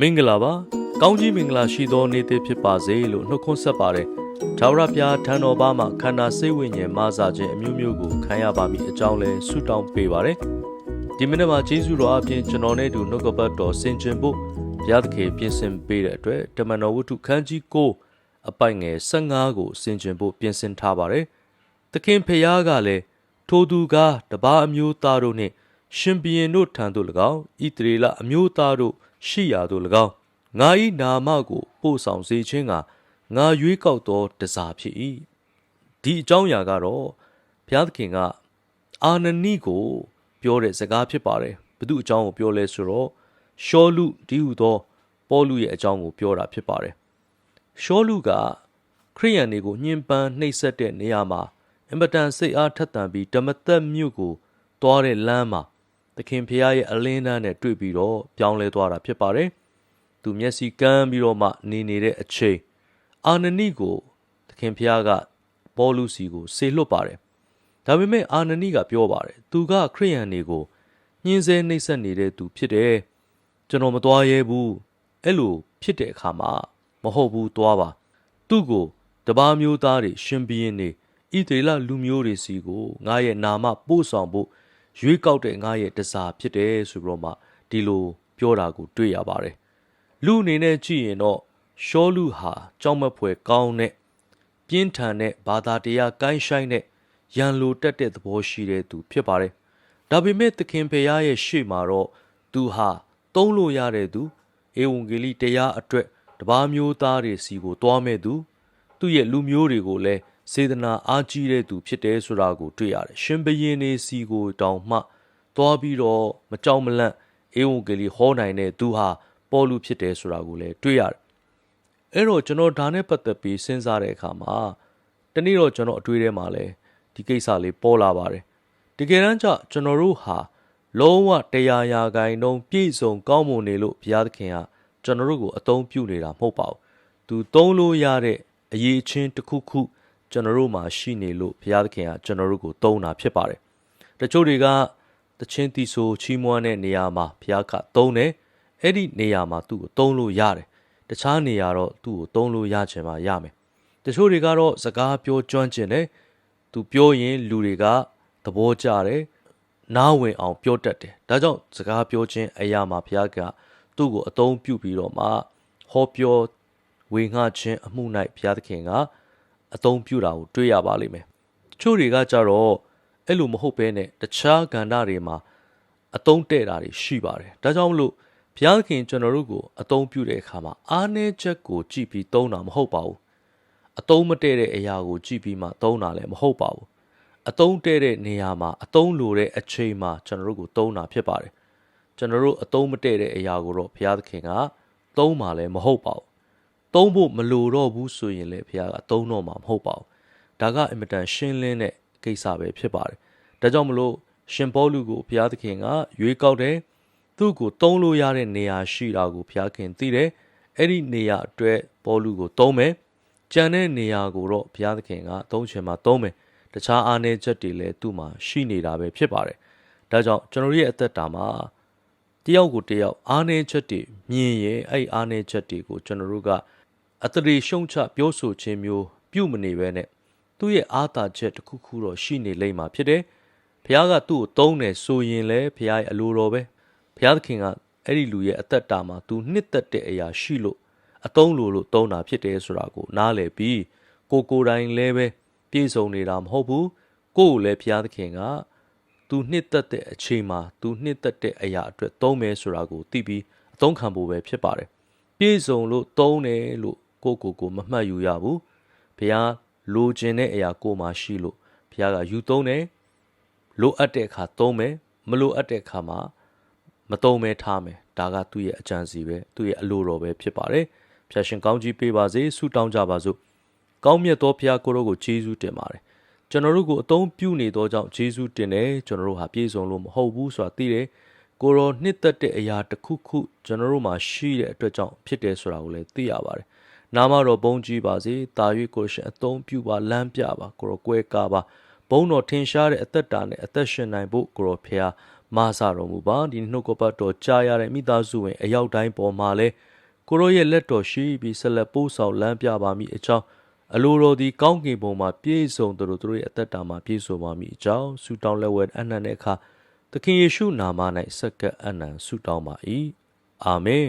မင်္ဂလာပါကောင်းကြီးမင်္ဂလာရှိသောနေ့တစ်ဖြစ်ပါစေလို့နှုတ်ခွန်းဆက်ပါတယ်ထာဝရဘုရားထံတော်ဘာမှခန္ဓာစိတ်ဝိညာဉ်မဆာခြင်းအမျိုးမျိုးကိုခံရပါမည်အကြောင်းလဲဆုတောင်းပေးပါတယ်ဒီမိနစ်မှာဂျေဇုတော်အပြင်ကျွန်တော်နဲ့တူနှုတ်ကပတ်တော်ဆင်ခြင်ဖို့ဘုရားသခင်ပြင်ဆင်ပေးတဲ့အတွက်တမန်တော်ဝတ္ထုခန်းကြီးကိုအပိုင်ငယ်15ကိုဆင်ခြင်ဖို့ပြင်ဆင်ထားပါတယ်သခင်ဖျားကလည်းထိုသူကတပါးအမျိုးသားတို့နှင့်ရှင်ဘီရင်တို့ထံသို့၎င်းဣသရေလအမျိုးသားတို့ ရှိရာသို့၎င်းငါ၏နာမကိုပို့ဆောင်စေခြင်းကငါရွေးကောက်သောတစားဖြစ်၏ဒီအကြောင်းအရာကတော့ဘုရားသခင်ကအာနနိကို ပြောတဲ့စကားဖြစ်ပါတယ်ဘု து အကြောင်းကိုပြောလဲဆိုတော့ရှောလူဒီဟုသော ပေါလုရဲ့အကြောင်းကိုပြောတာဖြစ်ပါတယ်ရှောလူကခရိယန်တွေကိုညှဉ်းပန်းနှိပ်စက်တဲ့နေရာမှာအင်မတန်စိတ်အားထက်သန်ပြီးဓမ္မသက်မြို့ကိုတွားတဲ့လမ်းမှာ သခင်ဖရာရဲ့အလင်းတန်းနဲ့တွေ့ပြီးတော့ပြောင်းလဲသွားတာဖြစ်ပါတယ်။သူမျက်စိကန်းပြီးတော့မှနေနေတဲ့အချိန်အာနနိကိုသခင်ဖရာကပေါလုစီကိုဆေလွတ်ပါတယ်။ဒါပေမဲ့အာနနိကပြောပါတယ်။သူကခရိယန်တွေကိုညှင်းဆဲနှိပ်စက်နေတဲ့သူဖြစ်တယ်။ကျွန်တော်မသွားရဲဘူး။အဲ့လိုဖြစ်တဲ့အခါမှာမဟုတ်ဘူးသွားပါ။သူ့ကိုတပားမျိုးသားတွေရှင်ဘီရင်တွေဣသေလလူမျိုးတွေစီကိုငါရဲ့နာမပို့ဆောင်ဖို့ ရွေးကောက်တဲ့ငါရဲ့တစားဖြစ်တယ်ဆိုပြီးတော့မှဒီလိုပြောတာကိုတွေ့ရပါတယ်လူအနေနဲ့ကြည့်ရင်တော့ရှောလူဟာကြောက်မက်ဖွယ်ကောင်းတဲ့ပြင်းထန်တဲ့ဘာသာတရားကိုင်းဆိုင်တဲ့ရန်လိုတက်တဲ့သဘောရှိတဲ့သူဖြစ်ပါတယ်ဒါပေမဲ့သခင်ဖေယားရဲ့ရှေ့မှာတော့သူဟာတုံးလို့ရတဲ့သူဧဝံဂေလိတရားအတွက်တပါးမျိုးသားတွေစီကိုတွားမဲ့သူသူ့ရဲ့လူမျိုးတွေကိုလည်း စေတနာအားကြီးတဲ့သူဖြစ်တယ်ဆိုတာကိုတွေ့ရတယ်။ရှင်ဘရင်နေစီကိုတောင်မှသွားပြီးတော့မကြောက်မလန့်အေဝံဂေလိဟောနိုင်တဲ့သူဟာပေါ်လူဖြစ်တယ်ဆိုတာကိုလည်းတွေ့ရတယ်။အဲ့တော့ကျွန်တော်ဒါနဲ့ပတ်သက်ပြီးစဉ်းစားတဲ့အခါမှာတနေ့တော့ကျွန်တော်အတွေ့ထဲမှာလည်းဒီကိစ္စလေးပေါ်လာပါတယ်။တကယ်တမ်းကျကျွန်တော်တို့ဟာလုံးဝတရားရာဂိုင်နှုံးပြည့်စုံကောင်းမွန်နေလို့ဘုရားသခင်ကကျွန်တော်တို့ကိုအသုံးပြုနေတာမဟုတ်ပါဘူး။သူသုံးလို့ရတဲ့အရေးချင်းတစ်ခုခု ကျွန်တော်တို့မှာရှိနေလို့ဘုရားသခင်ကကျွန်တော်တို့ကိုသုံးတာဖြစ်ပါတယ်။တချို့တွေကတချင်းတီဆိုချီးမွမ်းတဲ့နေရာမှာဘုရားကသုံးတယ်။အဲ့ဒီနေရာမှာသူ့ကိုသုံးလို့ရတယ်။တခြားနေရာတော့သူ့ကိုသုံးလို့ရချင်မှရမယ်။တချို့တွေကတော့စကားပြောကျွမ်းကျင်တယ်။သူပြောရင်လူတွေကသဘောကျတယ်။နားဝင်အောင်ပြောတတ်တယ်။ဒါကြောင့်စကားပြောခြင်းအရာမှာဘုရားကသူ့ကိုအသုံးပြုပြီးတော့မှဟောပြောဝေငှခြင်းအမှု၌ဘုရားသခင်က အသုံးပြုတာကိုတွေ့ရပါလိမ့်မယ်။တချို့တွေကကြတော့အဲ့လိုမဟုတ်ဘဲနဲ့တခြားကဏ္ဍတွေမှာအသုံးတဲ့တာတွေရှိပါတယ်။ဒါကြောင့်မလို့ဘုရားခင်ကျွန်တော်တို့ကိုအသုံးပြုတဲ့အခါမှာအားနည်းချက်ကိုကြည့်ပြီးသုံးတာမဟုတ်ပါဘူး။အသုံးမတည့်တဲ့အရာကိုကြည့်ပြီးမှသုံးတာလည်းမဟုတ်ပါဘူး။အသုံးတည့်တဲ့နေရာမှာအသုံးလိုတဲ့အချိန်မှာကျွန်တော်တို့ကိုသုံးတာဖြစ်ပါတယ်။ကျွန်တော်တို့အသုံးမတည့်တဲ့အရာကိုတော့ဘုရားသခင်ကသုံးမှာလည်းမဟုတ်ပါဘူး သုံးဖို့မလိုတော့ဘူးဆိုရင်လည်းဘုရားကသုံးတော့မှာမဟုတ်ပါဘူးဒါကအင်မတန်ရှင်းလင်းတဲ့ကိစ္စပဲဖြစ်ပါတယ်ဒါကြောင့်မလို့ရှင်ပေါလုကိုဘုရားသခင်ကရွေးကောက်တယ်သူ့ကိုသုံးလို့ရတဲ့နေရာရှိတာကိုဘုရားခင်သိတယ်အဲ့ဒီနေရာအတွက်ပေါလုကိုသုံးမယ်ကြံတဲ့နေရာကိုတော့ဘုရားသခင်ကသုံးချင်မှသုံးမယ်တခြားအားနည်းချက်တွေလည်းသူ့မှာရှိနေတာပဲဖြစ်ပါတယ်ဒါကြောင့်ကျွန်တော်ရဲ့အသက်တာမှာ တယောက်ကိုတယောက်အားနည်းချက်တွေမြင်ရင်အဲ့အားနည်းချက်တွေကိုကျွန်တော်တို့ကအတရေရှုံချပြောဆိုခြင်းမျိုးပြုမနေပဲနဲ့သူ့ရဲ့အားသာချက်တစ်ခုခုတော့ရှိနေလိမ့်မှာဖြစ်တယ်။ဘုရားကသူ့ကိုသုံးတယ်ဆိုရင်လည်းဘုရားရဲ့အလိုတော်ပဲ။ဘုရားသခင်ကအဲ့ဒီလူရဲ့အသက်တာမှာသူနှစ်သက်တဲ့အရာရှိလို့အသုံးလိုလို့သုံးတာဖြစ်တယ်ဆိုတာကိုနားလည်ပြီးကိုကိုယ်တိုင်လည်းပဲပြည့်စုံနေတာမဟုတ်ဘူး။ကိုယ်ကိုလည်းဘုရားသခင်က သူနှစ်သက်တဲ့အချိန်မှာသူနှစ်သက်တဲ့အရာအတွက်သုံးမယ်ဆိုတာကိုသိပြီးအသုံးခံဖို့ပဲဖြစ်ပါတယ်။ပြည့်စုံလို့သုံးတယ်လို့ကိုကိုကိုမမှတ်ယူရဘူးဘုရားလိုချင်တဲ့အရာကိုမှရှိလို့ဘုရားကယူသုံးတယ်လိုအပ်တဲ့အခါသုံးမယ်မလိုအပ်တဲ့အခါမှာမသုံးမဲထားမယ်ဒါကသူ့ရဲ့အကြံစီပဲသူ့ရဲ့အလိုတော်ပဲဖြစ်ပါတယ်ဖျာရှင်ကောင်းကြီးပေးပါစေဆုတောင်းကြပါစို့ကောင်းမြတ်သောဘုရားကိုရောကိုယေရှုတင်ပါတယ် ကျွန်တော်တို့ကိုအသုံးပြုနေသောကြောင့်ယေရှုတင်တယ်ကျွန်တော်တို့ဟာပြည့်စုံလို့မဟုတ်ဘူးဆိုတာသိတယ်ကိုရောနှစ်သက်တဲ့အရာတစ်ခုခုကျွန်တော်တို့မှာရှိတဲ့အတွက်ကြောင့်ဖြစ်တယ်ဆိုတာကိုလည်းသိရပါတယ်နာမတော်ဘုန်းကြီးပါစေတာ၍ကိုရှင်အသုံးပြုပါလမ်းပြပါကိုရောကွဲကားပါဘုန်းတော်ထင်ရှားတဲ့အသက်တာနဲ့အသက်ရှင်နိုင်ဖို့ကိုရောဖျားမဆတော်မူပါဒီနှုတ်ကပတ်တော်ကြားရတဲ့မိသားစုဝင်အရောက်တိုင်းပေါ်မှာလဲကိုရောရဲ့လက်တော်ရှိပြီးဆက်လက်ပို့ဆောင်လမ်းပြပါမိအကြောင်း အလိုတော်ဒီကောင်းကင်ဘုံမှာပြည့်စုံသူတို့တို့ရဲ့အသက်တာမှာပြည့်စုံပါမိအကြောင်းဆုတောင်းလက်ဝဲအနန္တတဲ့အခါသခင်ယေရှုနာမ၌စက္ကပ်အနံဆုတောင်းပါ၏အာမင်